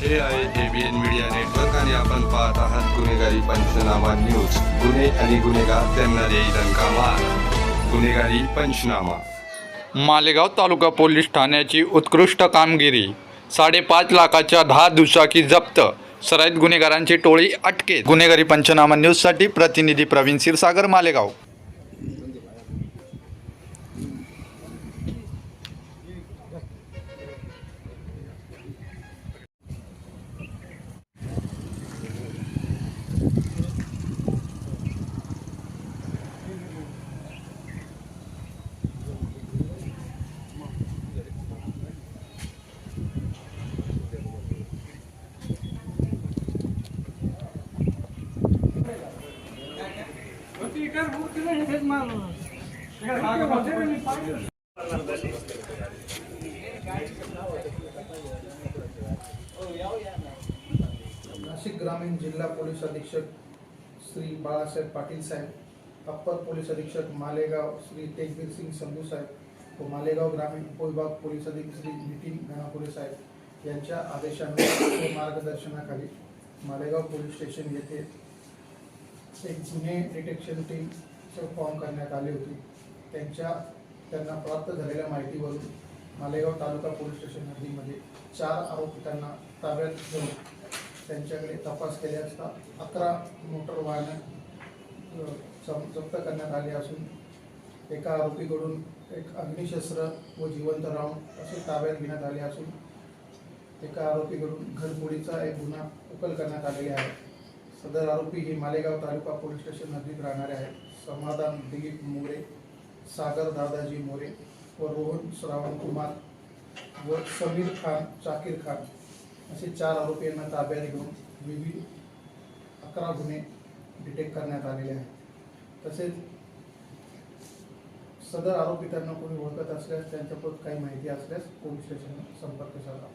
हे आहे ABN media network आणि आपण पाहत आहात गुन्हेगारी पंचनामा न्यूज. गुन्हे आणि गुन्हेगार त्यांना देईल दणका गुन्हेगारी पंचनामा. मालेगाव तालुका पोलीस ठाण्याची उत्कृष्ट कामगिरी. साडेपाच लाखाच्या दहा दुचाकी जप्त. सराईत गुन्हेगारांची टोळी अटकेत. गुन्हेगारी पंचनामा न्यूजसाठी प्रतिनिधी प्रवीण क्षीरसागर मालेगाव. नाशिक ग्रामीण जिल्हा पोलीस अधीक्षक श्री बाळासाहेब पाटील साहेब अप्पर पोलीस अधीक्षक मालेगाव श्री तेजवीर सिंग संधू साहेब व मालेगाव ग्रामीण उपविभाग पोलीस अधीक्षक श्री नितीन गणापुरे साहेब यांच्या आदेशानुसार मार्गदर्शनाखाली मालेगाव पोलीस स्टेशन येथे एक गुन्हे डिटेक्शन टीम फॉर्म करण्यात आली होती. त्यांच्या त्यांना प्राप्त झालेल्या माहितीवरून मालेगाव तालुका पोलीस स्टेशन हद्दीमध्ये चार आरोपितांना ताब्यात घेऊन त्यांच्याकडे तपास केले असता अकरा मोटर वाहनं जप्त करण्यात आली असून एका आरोपीकडून एक अग्निशस्त्र व जिवंत राऊंड असे ताब्यात घेण्यात आले असून एका आरोपीकडून घरफोडीचा एक गुन्हा उकल करण्यात आलेला आहे. सदर आरोपी हे मालेगाव तालुका पोलीस स्टेशन नजीक राहणारे आहेत. समाधान दिलीप मोरे सागर दादाजी मोरे व रोहन श्रावण कुमार व समीर खान शाकीर खान असे चार आरोपी यांना ताब्यात घेऊन विविध अकरा गुन्हे डिटेक्ट करण्यात आलेले आहेत. तसेच सदर आरोपी त्यांना कोणी ओळखत असल्यास त्यांच्याबद्दल काही माहिती असल्यास पोलीस स्टेशनला संपर्क साधा.